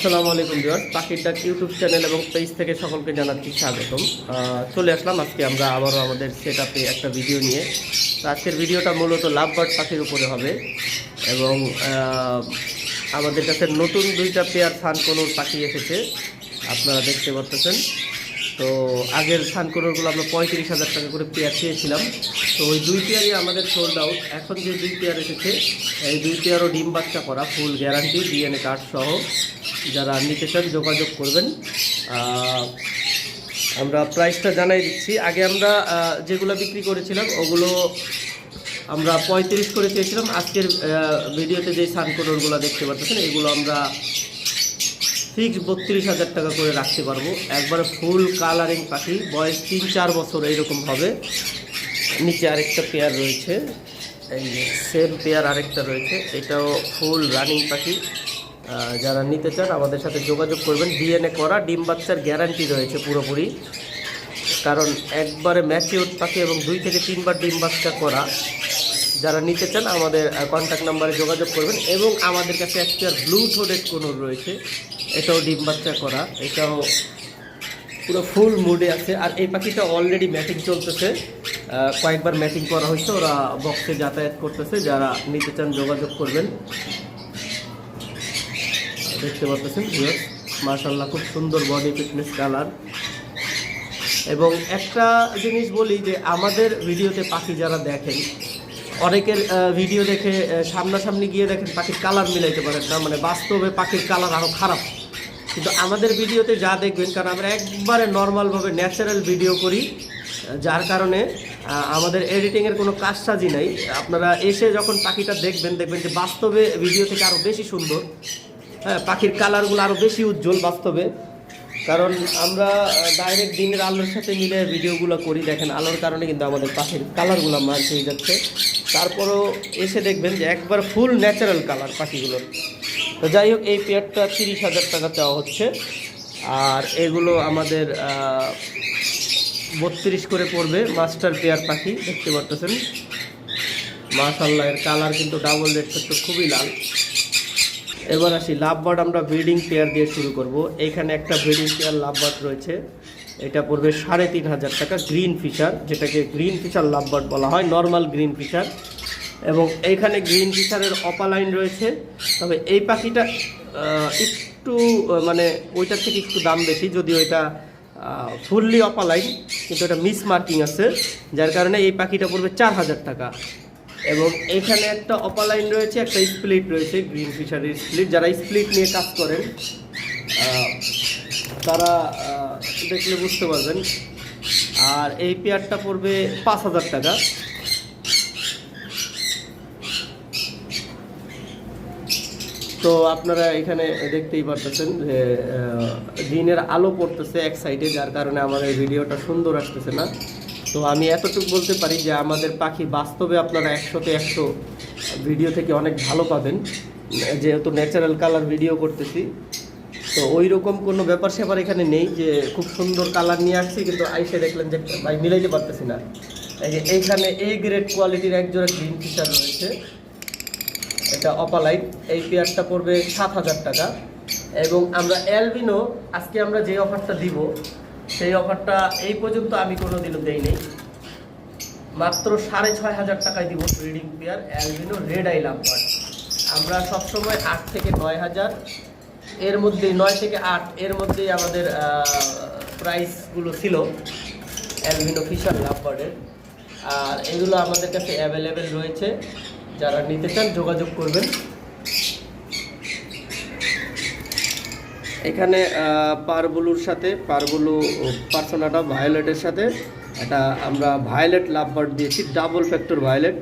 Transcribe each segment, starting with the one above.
আসসালামু আলাইকুম ভিউয়ার্স, পাখির ডাক ইউটিউব চ্যানেল এবং পেজ থেকে সকলকে জানাচ্ছি স্বাগতম। চলে আসলাম আজকে আমরা আবারও আমাদের সেট একটা ভিডিও নিয়ে। তো আজকের ভিডিওটা মূলত লাভ বার্ড পাখির উপরে হবে এবং আমাদের কাছে নতুন দুইটা পেয়ার সানকনুর পাখি এসেছে। আপনারা দেখতে পাচ্ছেন তো আগের সানকনুরগুলো আমরা পঁয়ত্রিশ হাজার টাকা করে পেয়ার চেয়েছিলাম তো ওই দুই পেয়ারই আমাদের সোল্ড আউট এখন যে দুই পেয়ার এসেছে, এই দুই পেয়ারও ডিম বাচ্চা করা ফুল গ্যারান্টি ডিএনএ কার্ড সহ। যারা নিতে চান, যোগাযোগ করবেন। আমরা প্রাইসটা জানাই দিচ্ছি। আগে আমরা যেগুলো বিক্রি করেছিলাম, ওগুলো আমরা পঁয়ত্রিশ করে চেয়েছিলাম আজকের ভিডিওতে যে সানকোডরগুলো দেখতে পাচ্ছেন, এগুলো আমরা ফিক্স বত্রিশ হাজার টাকা করে রাখতে পারব। একবারে ফুল কালারিং পাখি, বয়স তিন চার বছর এইরকম হবে। নিচে আরেকটা পেয়ার রয়েছে, এই যে সেম পেয়ার আরেকটা রয়েছে, এটাও ফুল রানিং পাখি। যারা নিতে চান আমাদের সাথে যোগাযোগ করবেন। ডিএনএ করা, ডিম বাচ্চার গ্যারান্টি রয়েছে পুরোপুরি। কারণ একবারে ম্যাচিওর পাখি এবং দুই থেকে তিনবার ডিম বাচ্চা করা যারা নিতে চান, আমাদের কন্ট্যাক্ট নাম্বারে যোগাযোগ করবেন এবং আমাদের কাছে একটা ব্লু থোডেড রয়েছে। এটাও ডিম বাচ্চা করা। এটাও পুরো ফুল মুডে আছে। আর এই পাখিটা অলরেডি ম্যাটিং চলতেছে। কয়েকবার ম্যাটিং করা হয়েছে। ওরা বক্সে যাতায়াত করতেছে। যারা নিতে চান, যোগাযোগ করবেন। দেখতে পাচ্ছেন মার্শাল্লাহ খুব সুন্দর বডি ফিটনেস কালার এবং একটা জিনিস বলি যে, আমাদের ভিডিওতে পাখি যারা দেখেন অনেকের ভিডিও দেখে সামনাসামনি গিয়ে দেখেন পাখির কালার মিলাইতে পারেন না মানে বাস্তবে পাখির কালার আরও খারাপ। কিন্তু আমাদের ভিডিওতে যা দেখবেন, কারণ আমরা একবারে নর্মালভাবে ন্যাচারাল ভিডিও করি যার কারণে আমাদের এডিটিংয়ের কোনো কাজসাজি নাই। আপনারা এসে যখন পাখিটা দেখবেন দেখবেন যে বাস্তবে ভিডিও থেকে আরও বেশি সুন্দর। হ্যাঁ পাখির কালারগুলো আরও বেশি উজ্জ্বল বাস্তবে। কারণ আমরা ডাইরেক্ট দিনের আলোর সাথে মিলে ভিডিওগুলো করি। দেখেন, আলোর কারণে কিন্তু আমাদের পাখির কালারগুলো মার হয়ে যাচ্ছে। তারপরও এসে দেখবেন যে একবার ফুল ন্যাচারাল কালার পাখিগুলোর। তো যাই হোক, এই পেয়ারটা তিরিশ হাজার টাকা চাওয়া হচ্ছে। আর এগুলো আমাদের বত্রিশ করে পড়বে মাস্টার পেয়ার পাখি, দেখতে পারতেছেন? মাশাল্লাহ এর কালার কিন্তু ডাবল রেড খুবই লাল। এবার আসি লাভবার্ড আমরা ব্রিডিং পেয়ার দিয়ে শুরু করব। এইখানে একটা ব্রিডিং পেয়ার লাভবার্ড রয়েছে। এটা পড়বে সাড়ে তিন হাজার টাকা গ্রিন ফিশার যেটাকে গ্রিন ফিশার লাভবার্ড বলা হয় নর্মাল গ্রিন ফিশার এবং এইখানে গ্রিন ফিশারের অপালাইন রয়েছে। তবে এই পাখিটা একটু মানে ওইটার থেকে একটু দাম বেশি যদি ওইটা ফুললি অপালাইন কিন্তু এটা মিস মার্কিং আছে, যার কারণে এই পাখিটা পড়বে চার হাজার টাকা। এবং এখানে একটা অপালাইন রয়েছে, একটা স্প্লিট রয়েছে গ্রিন ফিশারির স্প্লিট যারা স্প্লিট নিয়ে কাজ করেন তারা দেখলে বুঝতে পারবেন। আর এই পেয়ারটা পড়বে পাঁচ হাজার টাকা। তো আপনারা এখানে দেখতেই পারতেছেন যে দিনের আলো পড়তেছে এক সাইডে যার কারণে আমাদের ভিডিওটা সুন্দর আসতেছে না। তো আমি এতটুকু বলতে পারি যে আমাদের পাখি বাস্তবে আপনারা একশোতে একশো ভিডিও থেকে অনেক ভালো পাবেন। যেহেতু ন্যাচারাল কালার ভিডিও করতেছি। তো ওই রকম কোনো ব্যাপার স্যাপার এখানে নেই যে খুব সুন্দর কালার নিয়ে আসছি, কিন্তু আইসে দেখলেন যে ভাই মিলাইতে পারতেছি না। এই যে এইখানে এ গ্রেড কোয়ালিটির একজোড়া গ্রিন ফিশার রয়েছে। এটা অপালাইট এই পেয়ারটা পড়বে সাত হাজার টাকা। এবং আমরা অ্যালবিনো আজকে আমরা যে অফারটা দিব সেই অফারটা এই পর্যন্ত আমি কোনো দিনও দেই নেই মাত্র সাড়ে ছয় হাজার টাকায় দিব breeding pair albino red eye lumper আমরা সবসময় আট থেকে নয় হাজার, এর মধ্যেই নয় থেকে আট, এর মধ্যেই আমাদের প্রাইসগুলো ছিল অ্যালবিনো ফিশার লাম্পারের আর এগুলো আমাদের কাছে অ্যাভেলেবেল রয়েছে। যারা নিতে চান যোগাযোগ করবেন। এখানে পারবুলুর সাথে, পারবুলু পার্সোনাটা ভায়োলেটের সাথে, এটা আমরা ভায়োলেট লাভবার্ড দিয়েছি, ডাবল ফ্যাক্টর ভায়োলেট।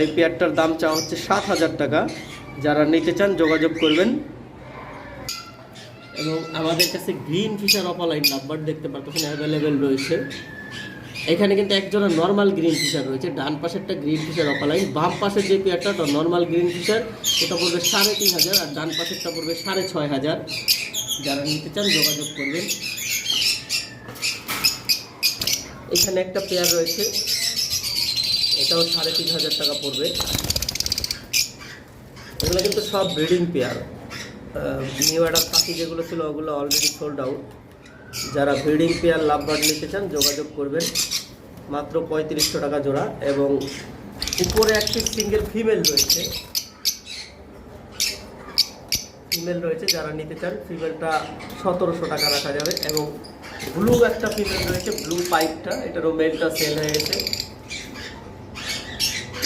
এই পেয়ারটার দাম চাওয়া হচ্ছে সাত হাজার টাকা। যারা নিতে চান, যোগাযোগ করবেন। এবং আমাদের কাছে গ্রিন ফিশার অপালাইন লাভবার্ড দেখতে পাচ্ছেন অ্যাভেলেবেল রয়েছে। এখানে কিন্তু একজোড়া নর্মাল গ্রিন ফিশার রয়েছে, ডান পাশেরটা গ্রিন ফিশার অপালাইন, বাম পাশের যে পেয়ারটা নর্মাল গ্রিন ফিশার, ওটা পড়বে সাড়ে তিন হাজার, আর ডান পাশেরটা পড়বে সাড়ে ছয় হাজার। যারা নিতে চান, যোগাযোগ করবেন। এখানে একটা পেয়ার রয়েছে। এটাও সাড়ে তিন হাজার টাকা পড়বে। এগুলো কিন্তু সব ব্রিডিং পেয়ার। নিউ পাখি যেগুলো ছিল, ওগুলো অলরেডি সোল্ড আউট যারা ব্রিডিং পেয়ার লাভ বার্ড নিতে চান, যোগাযোগ করবেন। মাত্র পঁয়ত্রিশশো টাকা জোড়া এবং উপরে একটি সিঙ্গেল ফিমেল রয়েছে। ফিমেল রয়েছে, যারা নিতে চান ফিমেলটা সতেরোশো টাকা রাখা যাবে এবং ব্লু একটা ফিমেল রয়েছে ব্লু পাইপটা এটারও মেলটা সেল হয়ে গেছে।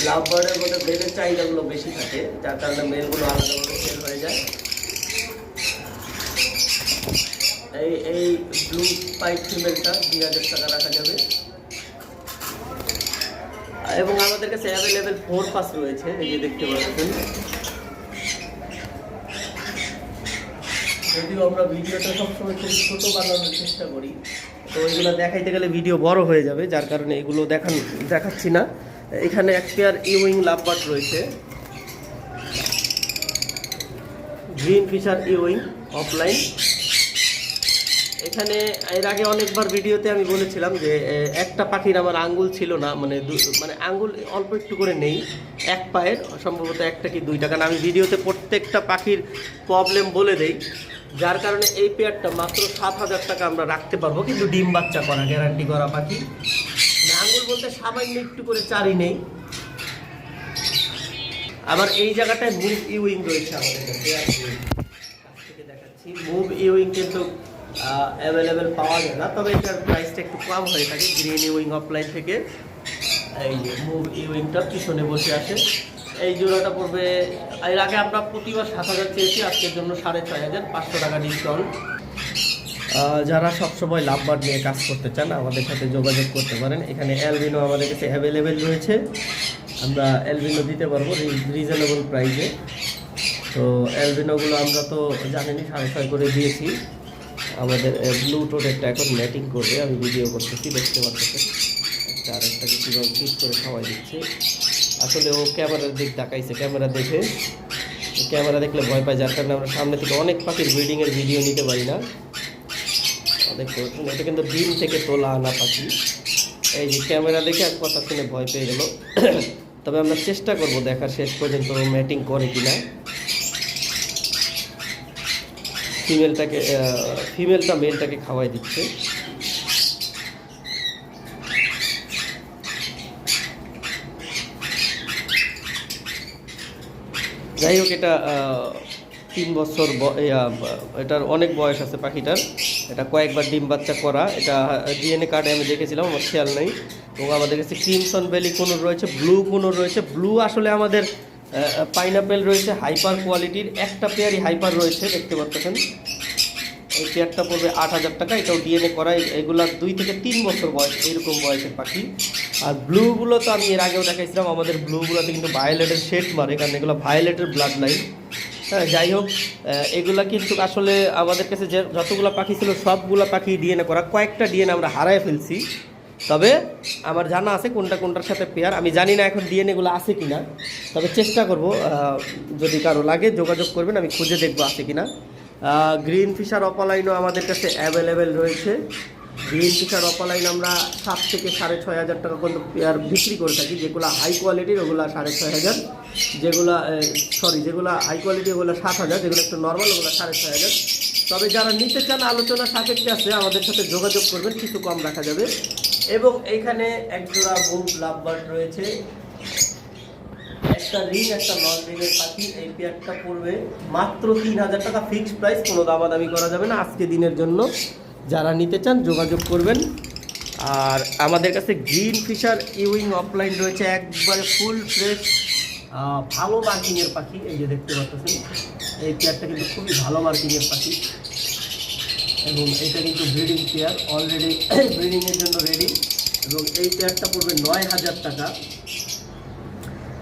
লাভ বার্ডের মধ্যে মেলের চাহিদাগুলো বেশি থাকে, যার কারণে মেলগুলো আলাদাভাবে সেল হয়ে যায়। এই এই ব্লু পাইপ ফিমেলটা দুই হাজার টাকা রাখা যাবে। এবং আমাদের কাছে অ্যাভেলেবেল ফোর পাস রয়েছে, এই যে দেখতে পাচ্ছেন। যদিও আমরা ভিডিওটা সবসময় খুব ছোট বানানোর চেষ্টা করি তো এগুলো দেখাইতে গেলে ভিডিও বড় হয়ে যাবে যার কারণে এগুলো দেখান দেখাচ্ছি না। এখানে এক পেয়ার ইউইং লাভবার্ড রয়েছে। গ্রিন ফিশার ইউইং অফলাইন এখানে এর আগে অনেকবার ভিডিওতে আমি বলেছিলাম যে একটা পাখির আমার আঙ্গুল ছিল না মানে দু- মানে আঙ্গুল অল্প একটু করে নেই এক পায়ের সম্ভবত একটা কি দুইটা কারণ আমি ভিডিওতে প্রত্যেকটা পাখির প্রবলেম বলে দেই। যার কারণে এই পেয়ারটা মাত্র সাত হাজার টাকা আমরা রাখতে পারব, কিন্তু ডিম বাচ্চা করা গ্যারান্টি করা পাখি মানে আঙ্গুল বলতে সামান্য একটু করে চারি নেই। আবার এই জায়গাটায় মুভ ইউইং রয়েছে আমাদের মুভ ইউইং কিন্তু অ্যাভেলেবেল পাওয়া যায় না, তবে এটার প্রাইসটা একটু কম হয়ে থাকে। গ্রিন ইউইং অফলাইন থেকে, এই মুভ ইউইংটা পিছনে বসে আসে এই জোড়াটা পড়বে, এর আগে আমরা প্রতিবার সাত হাজার চেয়েছি, আজকের জন্য সাড়ে ছয় হাজার পাঁচশো টাকা ডিসকাউন্ট যারা সবসময় লাভবার নিয়ে কাজ করতে চান, আমাদের সাথে যোগাযোগ করতে পারেন। এখানে অ্যালবিনো আমাদের কাছে অ্যাভেলেবেল রয়েছে। আমরা অ্যালবিনো দিতে পারব রিজনেবল প্রাইসে তো অ্যালবিনোগুলো আমরা তো জানেনই, সাড়ে ছয় করে দিয়েছি। আমাদের ব্লু টোটেরটা এখন ম্যাটিং করবে। আমি ভিডিও করতেছি, দেখতে পাচ্ছেন। একটা আরেকটাকে কীভাবে ফিট করে খাওয়াই দিচ্ছে। আসলে ও ক্যামেরার দিক তাকাইছে, ক্যামেরা দেখে। ক্যামেরা দেখলে ভয় পায়, যার কারণে আমরা সামনে থেকে অনেক পাখির ব্রিডিংয়ের ভিডিও নিতে পারি না। দেখতে এটা কিন্তু ডিম থেকে তোলা আনা পাখি। এই যে ক্যামেরা দেখে এক কথা শুনে ভয় পেয়ে গেল। তবে আমরা চেষ্টা করব দেখার শেষ পর্যন্ত ম্যাটিং করে কিনা। ফিমেলটাকে ফিমেলটা মেলটাকে খাওয়াই দিচ্ছে। যাই হোক, এটা তিন বছর এটার অনেক বয়স আছে পাখিটার। এটা কয়েকবার ডিম বাচ্চা করা। এটা ডিএনএ কার্ডে আমি দেখেছিলাম, আমার খেয়াল নেই। এবং আমাদের কাছে ক্রিমসন ভ্যালি কোনোর রয়েছে ব্লু কোনোর রয়েছে। ব্লু আসলে আমাদের পাইনাপেল রয়েছে হাইপার কোয়ালিটির একটা পেয়ারই হাইপার রয়েছে, দেখতে পাচ্ছেন। এই পেয়ারটা পড়বে আট হাজার টাকা, এটাও ডিএনএ করা এগুলা দুই থেকে তিন বছর বয়স, এরকম বয়সের পাখি। আর ব্লুগুলো তো আমি এর আগেও দেখাইছিলাম, আমাদের ব্লুগুলোতে কিন্তু ভায়োলেটের শেড মারে, কারণ এগুলো ভায়োলেটের ব্লাড লাইন হ্যাঁ যাই হোক এগুলা কিন্তু আসলে আমাদের কাছে যে যতগুলো পাখি ছিল, সবগুলো পাখি ডিএনএ করা। কয়েকটা ডিএনএ আমরা হারায় ফেলছি। তবে আমার জানা আছে কোনটা কোনটার সাথে পেয়ার আমি জানি না এখন ডিএনএগুলো আছে কিনা। তবে চেষ্টা করব যদি কারও লাগে যোগাযোগ করবেন, আমি খুঁজে দেখব আছে কিনা। গ্রিন ফিশার অপালাইনও আমাদের কাছে অ্যাভেলেবেল রয়েছে। গ্রিন ফিশার অপালাইন আমরা সাত থেকে সাড়ে ছয় হাজার টাকা পর্যন্ত পেয়ার বিক্রি করে থাকি, যেগুলো হাই কোয়ালিটির ওগুলো সাড়ে ছয় হাজার। যেগুলো সরি যেগুলো হাই কোয়ালিটি ওগুলো সাত হাজার, যেগুলো একটু নর্মাল ওগুলো সাড়ে ছয় হাজার। তবে যারা নিতে চান, আলোচনা সাপেক্ষে আছে, আমাদের সাথে যোগাযোগ করবেন, কিছু কম রাখা যাবে। এবং এইখানে একজোড়া বুক লাভবার্ড রয়েছে। একটা রিং একটা নন রিংয়ের পাখি এই পেয়ারটা পড়বে। মাত্র তিন হাজার টাকা ফিক্সড প্রাইস কোনো দামাদামি করা যাবে না। আজকে দিনের জন্য যারা নিতে চান যোগাযোগ করবেন। আর আমাদের কাছে গ্রিন ফিশার ইউইং অফলাইন রয়েছে, একবারে ফুল ফ্রেশ ভালো মার্কিংয়ের পাখি। এই যে দেখতে পাচ্ছেন এই পেয়ারটা কিন্তু খুবই ভালো মার্কিংয়ের পাখি। এবং এটা কিন্তু ব্রিডিং পেয়ার অলরেডি ব্রিডিংয়ের জন্য রেডি এবং এই পেয়ারটা পড়বে নয় হাজার টাকা।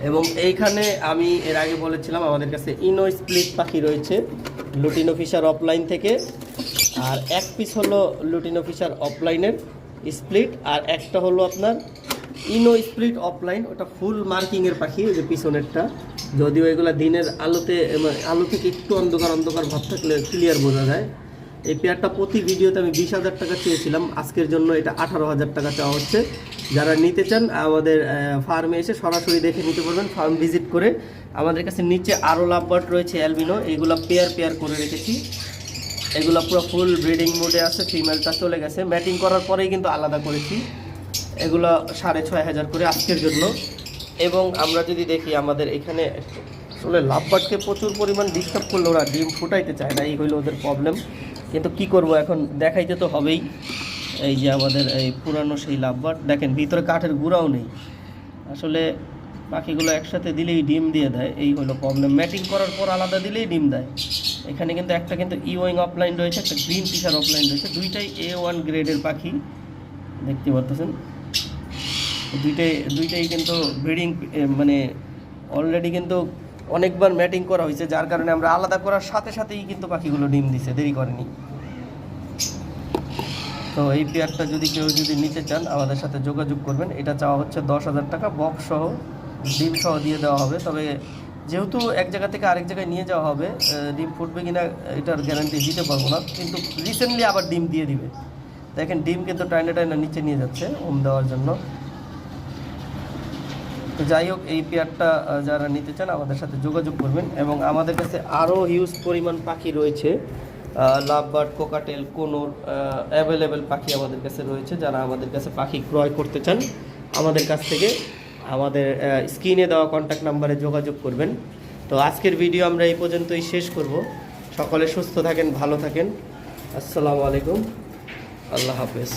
এবং এইখানে আমি এর আগে বলেছিলাম আমাদের কাছে ইনো স্প্লিট পাখি রয়েছে লুটিনো ফিশার অফলাইন থেকে। আর এক পিস হলো লুটিনো ফিশার অফলাইনের স্প্লিট আর একটা হলো আপনার ইনো স্প্লিট অফলাইন ওটা ফুল মার্কিংয়ের পাখি, ওই যে পিছনেরটা। যদিও এগুলা দিনের আলোতে আলো থেকে একটু অন্ধকার অন্ধকার ভাব থাকলে ক্লিয়ার বোঝা যায়। এই পেয়ারটা প্রতি ভিডিওতে আমি বিশ হাজার টাকা চেয়েছিলাম, আজকের জন্য এটা আঠারো হাজার টাকা চাওয়া হচ্ছে। যারা নিতে চান, আমাদের ফার্মে এসে সরাসরি দেখে নিতে পারবেন ফার্ম ভিজিট করে। আমাদের কাছে নিচে আরও লাভবার্ড রয়েছে অ্যালবিনো এইগুলো পেয়ার পেয়ার করে রেখেছি। এগুলো পুরো ফুল ব্রিডিং মোডে আছে ফিমেলটা চলে গেছে। ম্যাটিং করার পরেই কিন্তু আলাদা করেছি। এগুলো সাড়ে ছয় হাজার করে আজকের জন্য। এবং আমরা যদি দেখি, আমাদের এখানে আসলে লাভবার্ডকে প্রচুর পরিমাণ ডিস্টার্ব করলে ওরা ডিম ফুটাইতে চায় না, এই হইল ওদের প্রবলেম কিন্তু কি করব এখন, দেখাইতে তো হবেই। এই যে আমাদের এই পুরানো সেই লাভবার্ড দেখেন ভিতরে কাঠের গুঁড়াও নেই। আসলে পাখিগুলো একসাথে দিলেই ডিম দিয়ে দেয়, এই হলো প্রবলেম ম্যাটিং করার পর আলাদা দিলেই ডিম দেয়। এখানে কিন্তু একটা কিন্তু ইওয়িং অফলাইন রয়েছে, একটা গ্রিন ফিশার অফলাইন রয়েছে, দুইটাই এ ওয়ান গ্রেডের পাখি, দেখতে পারতেছেন? দুইটাই দুইটাই কিন্তু ব্রিডিং মানে অলরেডি কিন্তু অনেকবার ম্যাটিং করা হয়েছে, যার কারণে আমরা আলাদা করার সাথে সাথেই কিন্তু পাখিগুলো ডিম দিছে, দেরি করেনি। তো এই পেয়ারটা যদি কেউ যদি নিতে চান, আমাদের সাথে যোগাযোগ করবেন। এটা চাওয়া হচ্ছে দশ হাজার টাকা বক্স সহ, ডিম সহ দিয়ে দেওয়া হবে। তবে যেহেতু এক জায়গা থেকে আরেক জায়গায় নিয়ে যাওয়া হবে ডিম ফুটবে কিনা এটার গ্যারান্টি দিতে পারব না। কিন্তু রিসেন্টলি আবার ডিম দিয়ে দিবে। দেখেন, ডিম কিন্তু টাইনে টাইনে নিচে নিয়ে যাচ্ছে ওম দেওয়ার জন্য। তো যাই হোক, এই পেয়ারটা যারা নিতে চান, আমাদের সাথে যোগাযোগ করবেন। এবং আমাদের কাছে আরও হিউজ পরিমাণ পাখি রয়েছে। লাভবার্ড কোকাটেল, কোনোর অ্যাভেলেবেল পাখি আমাদের কাছে রয়েছে যারা আমাদের কাছে পাখি ক্রয় করতে চান। আমাদের কাছ থেকে আমাদের স্ক্রিনে দেওয়া কন্ট্যাক্ট নাম্বারে যোগাযোগ করবেন। তো আজকের ভিডিও আমরা এই পর্যন্তই শেষ করব। সকলে সুস্থ থাকেন, ভালো থাকেন। আসসালামু আলাইকুম। আল্লাহ হাফেজ।